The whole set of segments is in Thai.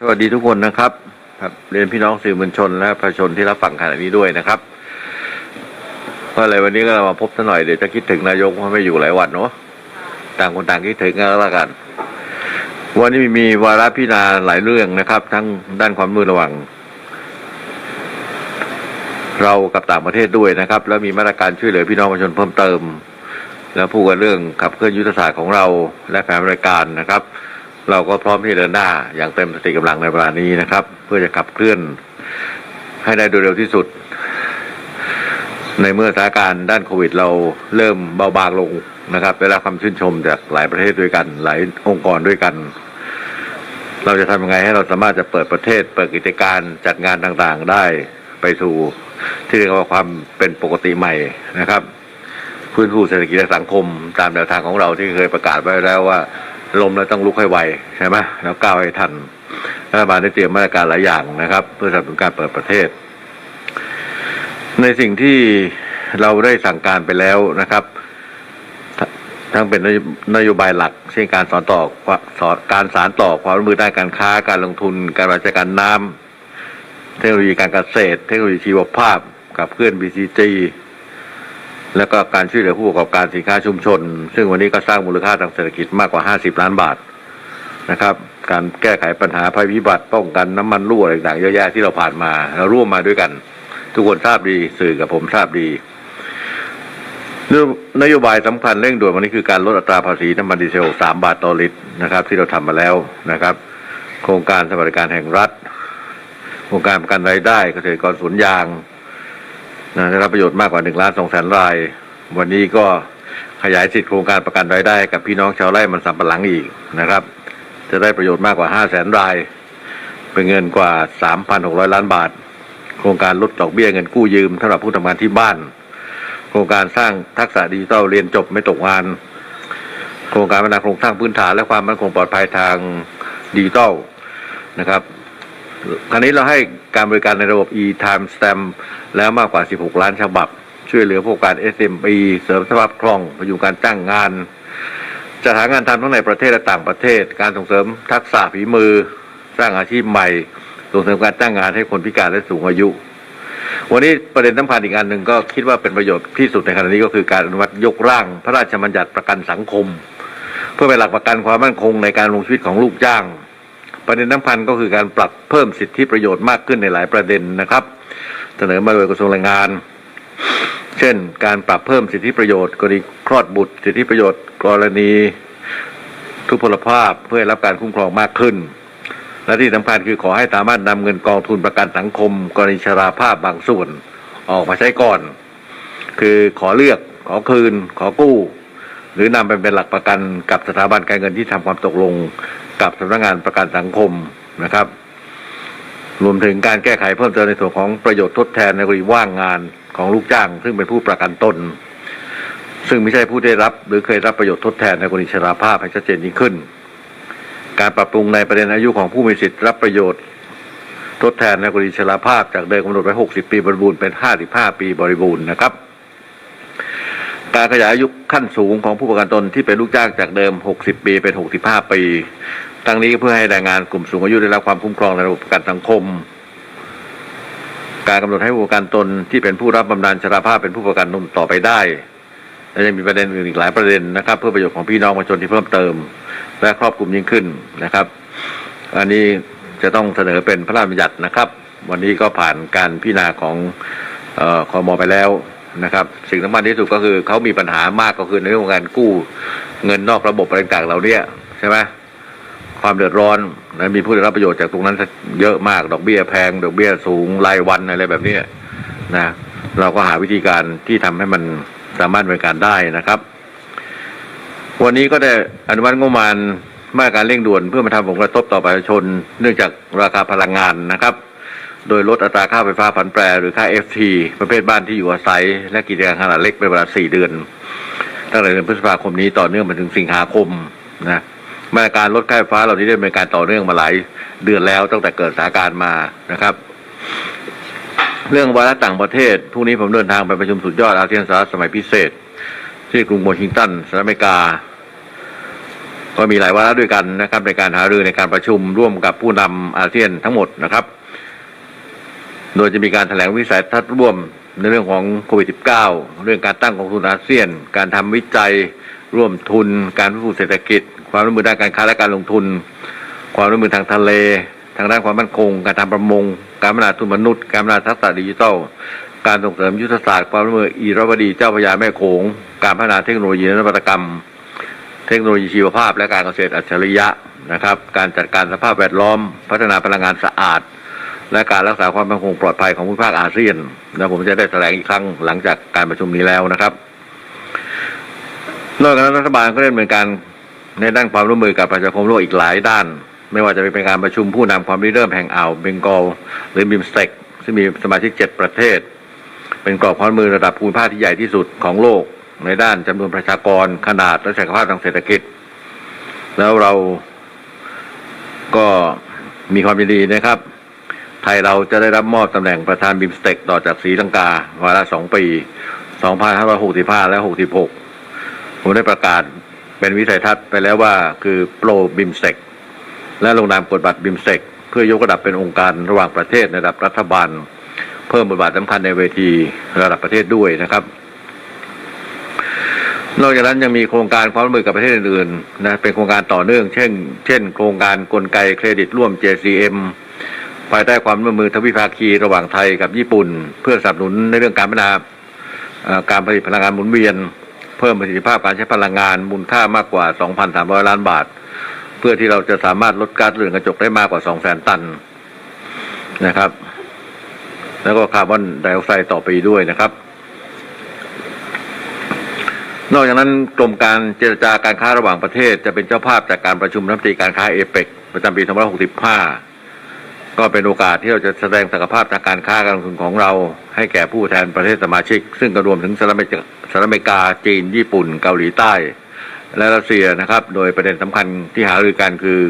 สวัสดีทุกคนนะครับครับเรียนพี่น้องสื่อมวลชนและประชาชนที่รับฟังขณะนี้ด้วยนะครับเพราะอะไรวันนี้ก็มาพบสักหน่อยเดี๋ยวจะคิดถึงนายกเพราะไม่อยู่หลายวันเนาะต่างคนต่างคิดถึงกันแล้วกัน วันนี้มีวาระพิจารณาหลายเรื่องนะครับ ทั้งด้านความมือระว่างเรากับต่างประเทศด้วยนะครับ แล้วมีมาตรการช่วยเหลือพี่น้องประชาชนเพิ่มเติม แล้วพูดกันเรื่องขับเคลื่อนยุทธศาสตร์ของเราและแผนบริการนะครับ เราก็พร้อมที่จะเดินหน้าอย่างเต็มสติกำลังในเวลานี้นะครับ เพื่อจะขับเคลื่อนให้ได้โดยเร็วที่สุด ในเมื่อสถานการณ์ด้านโควิด เราเริ่มเบาบางลงนะครับได้รับความชื่นชมจากหลายประเทศด้วยกัน หลายองค์กรด้วยกัน เราจะทำยังไงให้เราสามารถจะเปิดประเทศ เปิดกิจการจัดงานต่างๆได้ไปสู่ที่เรียกว่าความเป็นปกติใหม่นะครับ พื้นฟูเศรษฐกิจและสังคมตามแนวทางของเราที่เคยประกาศไว้แล้วว่า ลมแล้วต้องลุกให้ไวใช่ไหมแล้วก้าวให้ทันรัฐบาลได้เตรียมมาตรการหลายอย่างนะครับ เพื่อสนับสนุนการเปิดประเทศ ในสิ่งที่เราได้สั่งการไปแล้วนะครับ ทั้งเป็นนโยบายหลัก เช่นการสอนต่อสอนการสารต่อความร่วมมือด้านการค้าการลงทุน การบริหารจัดการน้ำเทคโนโลยีการเกษตร เทคโนโลยีชีวภาพ กับเคลื่อน BCG แล้วก็การช่วยเหลือผู้ประกอบการสินค้าชุมชน ซึ่งวันนี้ก็สร้างมูลค่าทางเศรษฐกิจมากกว่า 50 ล้านบาทนะครับ การแก้ไขปัญหาภัยพิบัติป้องกันน้ำมันรั่วต่างๆเยอะแยะที่เราผ่านมา เราร่วมมาด้วยกัน ทุกคนทราบดีสื่อกับผมทราบดีนโยบายสำคัญเร่งด่วนวันนี้คือการลดอัตราภาษีน้ำมันดีเซล3บาทต่อลิตรนะครับ ที่เราทำมาแล้วนะครับ โครงการสวัสดิการแห่งรัฐ โครงการประกันรายได้เกษตรกรสวนยาง นะได้รับประโยชน์มากกว่า1ล้าน2แสนราย วันนี้ก็ขยายสิทธิโครงการประกันรายได้กับพี่น้องชาวไร่มันสำปะหลังอีกนะครับ จะได้ประโยชน์มากกว่า5แสนราย เป็นเงินกว่า3,600ล้านบาท โครงการลดดอกเบี้ยเงินกู้ยืมสำหรับผู้ทำงานที่บ้าน โครงการสร้างทักษะดิจิทัลเรียนจบไม่ตกงาน โครงการพัฒนาโครงสร้างพื้นฐานและความมั่นคงปลอดภัยทางดิจิทัลนะครับคราวนี้เราให้ การบริการในระบบ e-time stamp แล้วมากกว่า 16 ล้านฉบับ ช่วยเหลือผู้ประกอบการ SME เสริมสภาพคล่องพยุงการจ้างงานจัดหางานทำทั้งในประเทศและต่างประเทศ การส่งเสริมทักษะฝีมือ สร้างอาชีพใหม่ ส่งเสริมการจ้างงานให้คนพิการและสูงอายุ วันนี้ประเด็นสำคัญอีกอันหนึ่งก็คิดว่าเป็นประโยชน์ที่สุดในขณะนี้ก็คือการอนุมัติยกร่าง พระราชบัญญัติประกันสังคม เพื่อเป็นหลักประกันความมั่นคงในการลงชีวิตของลูกจ้าง ประเด็นสำคัญก็คือการปรับเพิ่มสิทธิประโยชน์มากขึ้นในหลายประเด็นนะครับ เสนอมาโดยกระทรวงแรงงาน เช่น การปรับเพิ่มสิทธิประโยชน์กรณีคลอดบุตร สิทธิประโยชน์ กรณีทุพพลภาพเพื่อรับการคุ้มครองมากขึ้น และที่สำคัญคือขอให้สามารถนำเงินกองทุนประกันสังคม กรณีชราภาพบางส่วนออกมาใช้ก่อน คือขอเลือกขอคืน ขอกู้ หรือนำไปเป็นหลักประกันกับสถาบันการเงินที่ทำความตกลงกับสำนักงานประกันสังคมนะครับ รวมถึงการแก้ไขเพิ่มเติมในส่วนของประโยชน์ทดแทนในกรณีว่างงานของลูกจ้าง ซึ่งเป็นผู้ประกันตน ซึ่งไม่ใช่ผู้ได้รับ หรือเคยรับประโยชน์ทดแทนในกรณีชราภาพให้ชัดเจนยิ่งขึ้น การปรับปรุงในประเด็นอายุของผู้มีสิทธิ์รับประโยชน์ ทดแทนในกรณีชราภาพจากเดิมกำหนดไว้ 60 ปีบริบูรณ์เป็น 55 ปีบริบูรณ์นะครับ การขยายอายุขั้นสูงของผู้ประกันตนที่เป็นลูกจ้างจากเดิม 60 ปี เป็น 65 ปี ทั้งนี้เพื่อให้แรงงานกลุ่มสูงอายุได้รับความคุ้มครองในระบบประกันสังคม การกำหนดให้ผู้ประกันตนที่เป็นผู้รับบำนาญชราภาพเป็นผู้ประกันตนต่อไปได้และยังมีประเด็นอื่นอีกหลายประเด็นนะครับ เพื่อประโยชน์ของพี่น้องประชาชนที่เพิ่มเติม และครอบคลุมยิ่งขึ้นนะครับ อันนี้จะต้องเสนอเป็นพระราชบัญญัตินะครับ วันนี้ก็ผ่านการพิจารณาของออคอมอไปแล้ว นะครับสิ่งสำคัญที่สุดก็คือเขามีปัญหามากก็คือในเรื่องของการกู้เงินนอกระบบอะไรต่างๆเราเนี่ยใช่ไหมความเดือดร้อนและมีผู้ได้รับประโยชน์จากตรงนั้นเยอะมากดอกเบี้ยแพงดอกเบี้ยสูงรายวันอะไรแบบนี้นะเราก็หาวิธีการที่ทำให้มันสามารถดำเป็นการได้นะครับ วันนี้ก็ได้อนุมัติงบประมาณมาตรการเร่งด่วนเพื่อมาทำผลกระทบต่อประชาชน เนื่องจากราคาพลังงานนะครับ โดยลดอัตราค่าไฟฟ้าผันแปรหรือค่า FT ประเภทบ้านที่อยู่อาศัย และกิจการขนาดเล็กเป็นเวลา 4 เดือน ตั้งแต่เดือนพฤษภาคมนี้ต่อเนื่องมาถึงสิงหาคมนะมาตรการลดค่าไฟฟ้าเหล่านี้ได้เป็นการต่อเนื่องมาหลายเดือนแล้วตั้งแต่เกิดสถานการณ์มานะครับ เรื่องวาระต่างประเทศพรุ่งนี้ผมเดินทางไปประชุมสุดยอดอาเซียนสหรัฐสมัยพิเศษ ที่กรุงวอชิงตันสหรัฐอเมริกา ก็มีหลายวาระด้วยกันนะครับในการหารือในการประชุมร่วมกับผู้นำอาเซียนทั้งหมดนะครับ โดยจะมีการแถลงวิสัยทัศน์ร่วมในเรื่องของโควิด -19 เรื่องการตั้งกองทุนอาเซียน การทำวิจัยร่วมทุน การฟื้นฟูเศรษฐกิจ ความร่วมมือด้านการค้าและการลงทุน ความร่วมมือทางทะเล ทางด้านความมั่นคง การทำประมง การพัฒนาทุนมนุษย์ การพัฒนาทักษะดิจิทัล การส่งเสริมยุทธศาสตร์ความร่วมมืออีราวดีเจ้าพระยาแม่โขง การพัฒนาเทคโนโลยีและนวัตกรรม เทคโนโลยีชีวภาพ และการเกษตรอัจฉริยะนะครับ การจัดการสภาพแวดล้อม พัฒนาพลังงานสะอาด และการรักษาความมั่นคงปลอดภัยของภูมิภาคอาเซียนนะผมจะได้แถลงอีกครั้งหลังจากการประชุมนี้แล้วนะครับ นอกจากนั้นรัฐบาลก็ได้ดำเนินการในด้านความร่วมมือกับประชาคมโลกอีกหลายด้าน ไม่ว่าจะเป็นการประชุมผู้นำความริเริ่มแห่งอ่าวเบงกอลหรือบิมสเต็กซึ่งมีสมาชิกเจ็ดประเทศ เป็นกรอบความร่วมมือระดับภูมิภาคที่ใหญ่ที่สุดของโลก ในด้านจำนวนประชากรขนาดและศักยภาพทางเศรษฐกิจ แล้วเราก็มีความยินดีนะครับ ไทยเราจะได้รับมอบตำแหน่งประธานบิมสเต็กต่อจากศรีลังกาวาระสองปี 2565 และ 66 ผมได้ประกาศเป็นวิสัยทัศน์ไปแล้วว่าคือโปรบิมสเต็กและลงนามกฎบัตรบิมสเต็กเพื่อยกระดับเป็นองค์การระหว่างประเทศในระดับรัฐบาล เพิ่มบทบาทสำคัญในเวทีระดับประเทศด้วยนะครับนอกจากนั้นยังมีโครงการความร่วมมือกับประเทศอื่นๆนะเป็นโครงการต่อเนื่อง เช่น เช่น โครงการกลไกเครดิตร่วม JCM ภายใต้ความร่วมมือทวิภาคีระหว่างไทยกับญี่ปุ่น เพื่อสนับสนุนในเรื่องการพัฒนาการผลิตพลังงานหมุนเวียน เพิ่มประสิทธิภาพการใช้พลังงานมูลค่ามากกว่า 2,300 ล้านบาท เพื่อที่เราจะสามารถลดก๊าซเรือนกระจกได้มากกว่า 200,000 ตันนะครับ แล้วก็คาร์บอนไดออกไซด์ต่อปีด้วยนะครับ นอกจากนั้นกรมการเจรจาการค้าระหว่างประเทศ จะเป็นเจ้าภาพจากการประชุมรัฐมนตรีการค้าเอเปกประจำปี 2565 ก็เป็นโอกาสที่เราจะแสดงศักยภาพทางการค้าการลงทุนของเรา ให้แก่ผู้แทนประเทศสมาชิก ซึ่งก็รวมถึงสหรัฐอเมริกาสหรัฐอเมริกาจีน ญี่ปุ่น เกาหลีใต้ และรัสเซียนะครับ โดยประเด็นสำคัญที่หารือกันคือ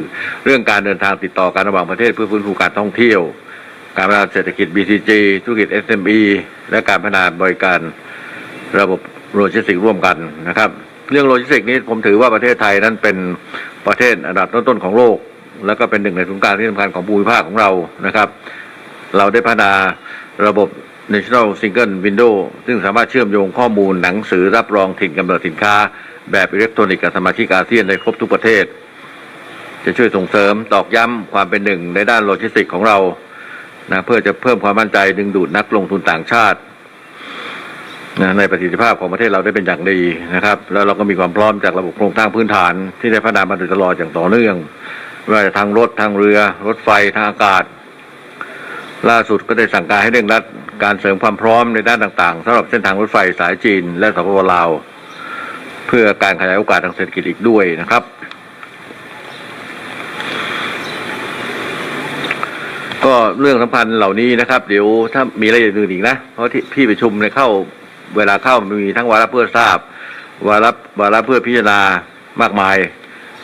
เรื่องการเดินทางติดต่อการระหว่างประเทศเพื่อฟื้นฟูการท่องเที่ยว การพัฒนาเศรษฐกิจ BCG ธุรกิจ SME และการพัฒนาบริการระบบโลจิสติกส์ร่วมกันนะครับ เรื่องโลจิสติกส์นี้ผมถือว่าประเทศไทยนั้นเป็นประเทศอันดับต้นๆของโลก แล้วก็เป็นหนึ่งในศูนย์กลางที่สำคัญของภูมิภาคของเรานะครับ เราได้พัฒนาระบบ National Single Window ซึ่งสามารถเชื่อมโยงข้อมูลหนังสือรับรองถิ่นกำเนิดสินค้า แบบอิเล็กทรอนิกส์กับสมาชิกอาเซียนได้ครบทุกประเทศ จะช่วยส่งเสริมตอกย้ำความเป็นหนึ่งในด้านโลจิสติกส์ของเรานะเพื่อจะเพิ่มความมั่นใจดึงดูดนักลงทุนต่างชาตินะในประสิทธิภาพของประเทศเราได้เป็นอย่างดีนะครับ แล้วเราก็มีความพร้อมจากระบบโครงสร้างพื้นฐานที่ได้พัฒนามาโดยตลอดอย่างต่อเนื่อง ว่าจะทางรถทางเรือ รถไฟทางอากาศ ล่าสุดก็ได้สั่งการให้เร่งรัดการเสริมความพร้อมในด้านต่างๆสำหรับเส้นทางรถไฟสายจีน และสปปลาว เพื่อการขยายโอกาสทางเศรษฐกิจอีกด้วยนะครับ ก็เรื่องสำคัญเหล่านี้นะครับ เดี๋ยวถ้ามีอะไรอื่นอีกนะ เพราะที่พี่ประชุมเนี่ยเข้าเวลาเข้ามีทั้งวาระเพื่อทราบ วาระวาระเพื่อพิจารณามากมาย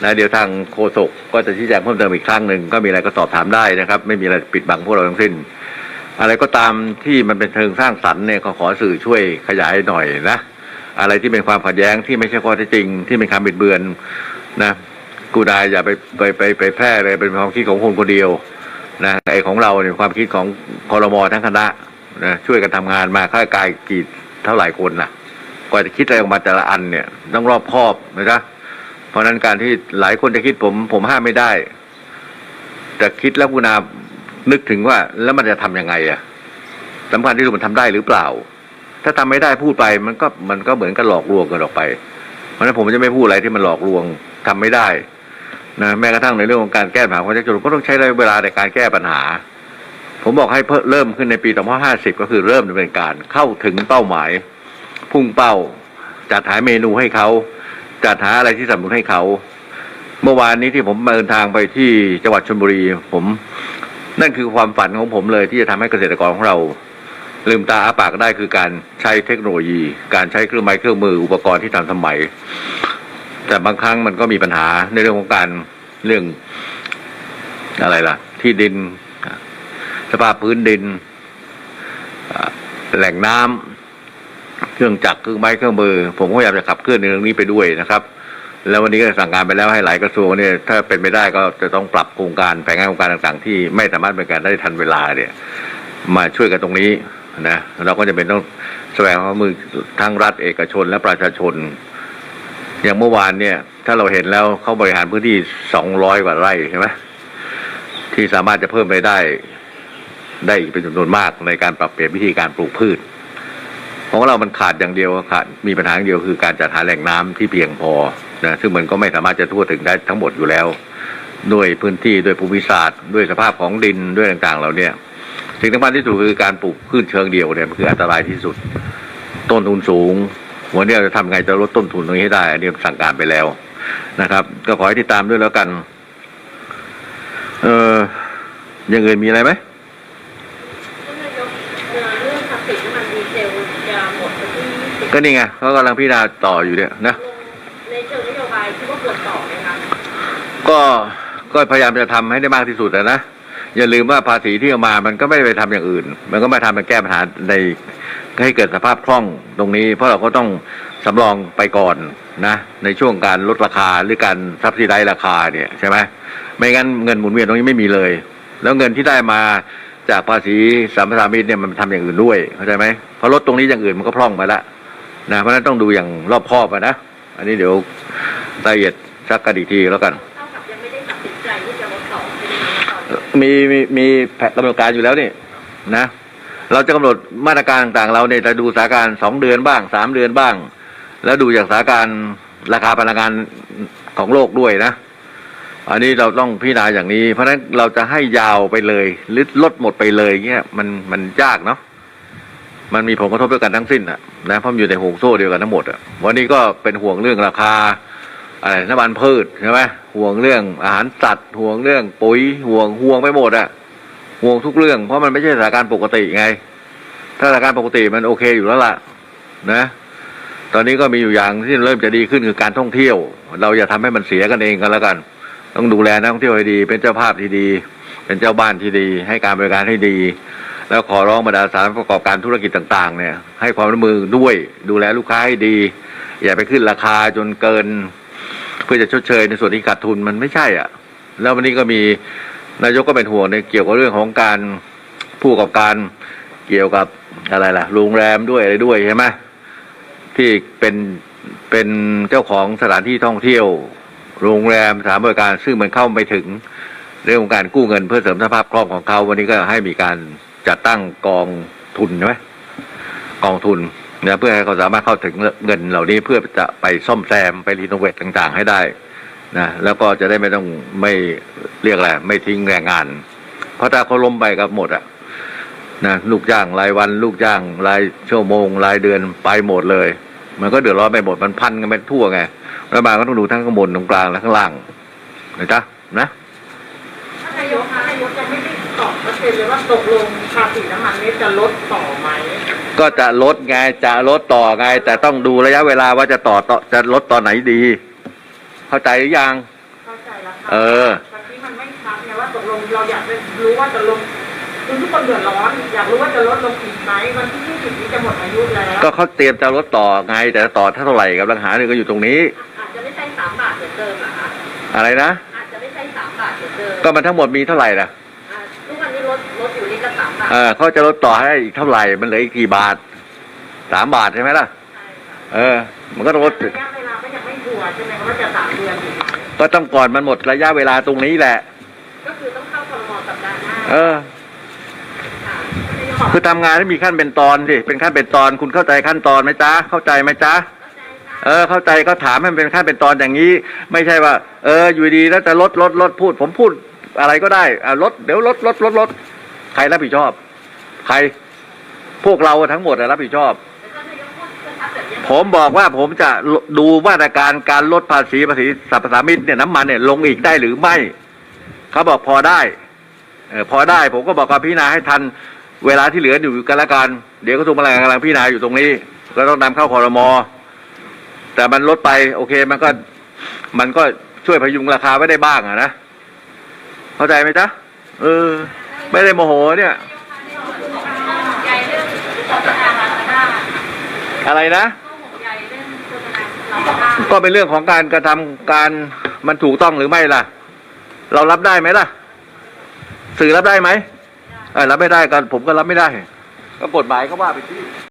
นะเดี๋ยวทางโฆษกก็จะชี้แจงเพิ่มเติมอีกครั้งหนึ่งก็มีอะไรก็สอบถามได้นะครับ ไม่มีอะไรปิดบังพวกเราทั้งสิ้น อะไรก็ตามที่มันเป็นเชิงสร้างสรรค์เนี่ยก็ขอสื่อช่วยขยายหน่อยนะอะไรที่เป็นความขัดแย้งที่ไม่ใช่ข้อเท็จจริง ที่เป็นคำบิดเบือนนะกูนายอย่าไปไปไปไปแพร่เลยเป็นความคิดของคนคนเดียวนะไอของเราเนี่ยความคิดของคอรมอทั้งคณะนะช่วยกันทำงานมาค่ากายกี่เท่าไหร่คนนะกว่าจะคิดอะไรออกมาแต่ละอันเนี่ยต้องรอบคอบนะจ๊ะ เพราะนั้นการที่หลายคนจะคิดผมผมห้ามไม่ได้ แต่คิดแล้วคุณานึกถึงว่า แล้วมันจะทำยังไงอะสำคัญที่สุดมันทำได้หรือเปล่า ถ้าทำไม่ได้พูดไปมันก็มันก็เหมือนกับหลอกลวงกันออกไป เพราะฉะนั้นผมจะไม่พูดอะไรที่มันหลอกลวงทำไม่ได้นะแม้กระทั่งในเรื่องของการแก้ปัญหาความยากจนก็ต้องใช้ระยะเวลาในการแก้ปัญหา ผมบอกให้เพิ่มเริ่มขึ้นในปี2550 ก็คือเริ่มดำเนินการเข้าถึงเป้าหมาย พุ่งเป้าจัดหาเมนูให้เขา จัดหาอะไรที่สนับสนุนให้เขา เมื่อวานนี้ที่ผมเดินทางไปที่จังหวัดชลบุรี ผมนั่นคือความฝันของผมเลยที่จะทำให้เกษตรกรของเรา ลืมตาอ้าปากได้คือการใช้เทคโนโลยี การใช้เครื่องไม้เครื่องมืออุปกรณ์ที่ทันสมัย แต่บางครั้งมันก็มีปัญหาในเรื่องของการเรื่องอะไรล่ะ ที่ดินสภาพพื้นดินแหล่งน้ำ เครื่องจักรเครื่องไม้เครื่องมือ ผมก็พยายามจะขับเคลื่อนในเรื่องนี้ไปด้วยนะครับ แล้ววันนี้ก็สั่งการไปแล้วให้หลายกระทรวงเนี่ยถ้าเป็นไปได้ก็จะต้องปรับโครงการแผนงานโครงการต่างๆ ที่ไม่สามารถเป็นการได้ทันเวลาเนี่ยมาช่วยกันตรงนี้นะเราก็จะเป็นต้องแสวงความมือทั้งรัฐเอกชนและประชาชน อย่างเมื่อวานเนี่ย ถ้าเราเห็นแล้วเขาบริหารพื้นที่200กว่าไร่ใช่ไหมที่สามารถจะเพิ่มรายได้ได้อีกเป็นจำนวนมากในการปรับเปลี่ยนวิธีการปลูกพืช ของเรามันขาดอย่างเดียวขาดมีปัญหาอย่างเดียวคือการจัดหาแหล่งน้ำที่เพียงพอนะซึ่งมันก็ไม่สามารถจะทั่วถึงได้ทั้งหมดอยู่แล้ว ด้วยพื้นที่ด้วยภูมิศาสตร์ ด้วยสภาพของดินด้วยต่างๆเราเนี่ยสิ่งสำคัญที่สุดคือการปลูกพืชเชิงเดียวเนี่ยมันคืออันตรายที่สุด ต้นทุนสูงวันนี้เราจะทำไงจะลดต้นทุนตรงนี้ให้ได้อันนี้สั่งการไปแล้วนะครับ ก็ขอให้ติดตามด้วยแล้วกัน เอออยังอื่นมีอะไรไหม ท่านนายกเอ่อเรื่องภาษีน้ำมันดีเซลจะหมดวันที่20 ก็นี่ไงเขากำลังพิจารณาต่ออยู่เนี่ยนะในเชิงนโยบายคิดว่าควรต่อไหมคะก็ก็พยายามจะทำให้ได้มากที่สุดนะอย่าลืมว่าภาษีที่เอามา มันก็ไม่ได้ไปทำอย่างอื่น มันก็มาทำมาแก้ปัญหาในให้เกิดสภาพคล่องตรงนี้ เพราะเราก็ต้องสำรองไปก่อนนะ ในช่วงการลดราคาหรือการซับซิไดราคาเนี่ยใช่ไหมไม่งั้นเงินหมุนเวียนตรงนี้ไม่มีเลย แล้วเงินที่ได้มาจากภาษีสัมปทานมิตรเนี่ยมันทำอย่างอื่นด้วยเข้าใจไหมพอลดตรงนี้อย่างอื่นมันก็พร่องไปละ นะเพราะฉะนั้นต้องดูอย่างรอบคอบอะนะ อันนี้เดี๋ยวรายละเอียดสักกันอีกทีแล้วกันเท่ากับยังไม่ได้ตัดสินใจที่จะลดต่อใช่ไหมคะตอนนี้มีมีมีแผนกำหนดการอยู่แล้วนี่นะ เราจะกำหนดมาตรการต่างๆ เราเนี่ยจะดูสถานการณ์สองเดือนบ้างสามเดือนบ้าง แล้วดูจากสถานการณ์ราคาพลังงานของโลกด้วยนะ อันนี้เราต้องพิจารณาอย่างนี้ เพราะฉะนั้นเราจะให้ยาวไปเลยหรือลดหมดไปเลยเงี้ยมันมันยากเนาะ มันมีผลกระทบด้วยกันทั้งสิ้นอะนะเพราะมันอยู่ในห่วงโซ่เดียวกันทั้งหมดอะวันนี้ก็เป็นห่วงเรื่องราคาอะไรน้ำมันพืชใช่ไหมห่วงเรื่องอาหารสัตว์ห่วงเรื่องปุ๋ยห่วงห่วงไปหมดอะห่วงทุกเรื่อง เพราะมันไม่ใช่สถานการณ์ปกติไง ถ้าสถานการณ์ปกติมันโอเคอยู่แล้วล่ะ นะ ตอนนี้ก็มีอยู่อย่างที่เริ่มจะดีขึ้นคือการท่องเที่ยว เราอย่าทำให้มันเสียกันเองกันแล้วกัน ต้องดูแลนักท่องเที่ยวให้ดี เป็นเจ้าภาพที่ดี เป็นเจ้าบ้านที่ดี ให้การบริการให้ดี แล้วขอร้องบรรดาสานประกอบการธุรกิจต่างๆเนี่ยให้ความร่วมมือด้วยดูแลลูกค้าให้ดี อย่าไปขึ้นราคาจนเกิน เพื่อจะชดเชยในส่วนที่ขาดทุนมันไม่ใช่อะ แล้ววันนี้ก็มีนายกก็เป็นห่วงในเกี่ยวกับเรื่องของการผู้ประกอบการเกี่ยวกับอะไรล่ะโรงแรมด้วยอะไรด้วยใช่ไหมที่เป็นเป็นเจ้าของสถานที่ท่องเที่ยว โรงแรมสถานบริการซึ่งมันเข้าไม่ถึงเรื่องของการกู้เงินเพื่อเสริมสภาพคล่องของเขาวันนี้ก็ให้มีการ จัดตั้งกองทุนใช่ไหมกองทุนนะเพื่อให้เขาสามารถเข้าถึงเงินเหล่านี้เพื่อจะไปซ่อมแซมไปรีโนเวทต่างๆ ให้ได้นะแล้วก็จะได้ไม่ต้องไม่เรียกอะไรไม่ทิ้งแรงงาน เพราะถ้าเขาล้มไปกับหมดอะนะลูกจ้างรายวัน ลูกจ้างรายชั่วโมง รายเดือนไปหมดเลย มันก็เดือดร้อนไปหมดมันพันกันไปทั่วไงรัฐบาลก็ต้องดูทั้งข้างบนตรงกลางและข้างล่างนะจ๊ะนะนายกนายกจะไม่ได้ ตอบชัดเจนเลยว่าตกลงภาษีน้ำมันนี้จะลดต่อไหมก็จะลดไงจะลดต่อไง แต่ต้องดูระยะเวลาว่าจะต่อต่อจะลดตอนไหนดี เข้าใจหรือยัง เข้าใจแล้วค่ะเออ แต่ที่มันไม่ชัดไงว่าตกลงเราอยากจะรู้ว่าจะลงคือทุกคนเดือดร้อน อยากรู้ว่าจะลดลงอีกไหมวันที่20นี้จะหมดอายุแล้วก็เขาเตรียมจะลดต่อไง แต่ต่อเท่าไหร่กับปัญหาหนึ่งก็อยู่ตรงนี้ อาจจะไม่ใช่สามบาทเหมือนเดิมเหรอคะอะไรนะอาจจะไม่ใช่สามบาทเหมือนเดิมก็มันทั้งหมดมีเท่าไหร่ล่ะ เออเขาจะลดต่อให้อีกเท่าไหร่มันเหลืออีกกี่บาทสามบาทใช่ไหมล่ะใช่ค่ะเออ มันก็ต้องลดระยะเวลาก็ยังไม่ชัวร์ใช่ไหมว่าจะสามเดือนอีกไหมก็ต้องก่อนมันหมดระยะเวลาตรงนี้แหละ ก็คือต้องเข้าครมสัปดาห์หน้าเออค่ะคือทำงานให้มีขั้นเป็นตอนสิเป็นขั้นเป็นตอนคุณเข้าใจขั้นตอนไหมจ๊ะเข้าใจไหมจ๊ะเออเข้าใจก็ถามให้มันเป็นขั้นเป็นตอนอย่างนี้ ไม่ใช่ว่า เอออยู่ดีแล้วจะลดลดลดพูด ผมพูดอะไรก็ได้อ่าลดเดี๋ยวลดลดลดลด ใครรับผิดชอบ ใคร พวกเราทั้งหมดอะรับผิดชอบ ผมบอกว่าผมจะดูมาตรการการลดภาษีภาษีสรรพสามิตเนี่ยน้ำมันเนี่ยลงอีกได้หรือไม่ เขาบอกพอได้เออพอได้ผมก็บอกกับพิจารณาให้ทันเวลาที่เหลืออยู่กันละกันเดี๋ยวกระทรวงพลังงานกำลังพิจารณาอยู่ตรงนี้ ก็ต้องนำเข้าคอรมอแต่มันลดไปโอเคมันก็มันก็ช่วยพยุงราคาไว้ได้บ้างอะนะ เข้าใจไหมจ๊ะเออ ไม่ได้โมโหเนี่ย อะไรนะ ก็เป็นเรื่องของการกระทำการมันถูกต้องหรือไม่ล่ะ เรารับได้ไหมล่ะ สื่อรับได้ไหมรับไม่ได้ก็ผมก็รับไม่ได้ ก็กฎหมายเขาว่าไปที่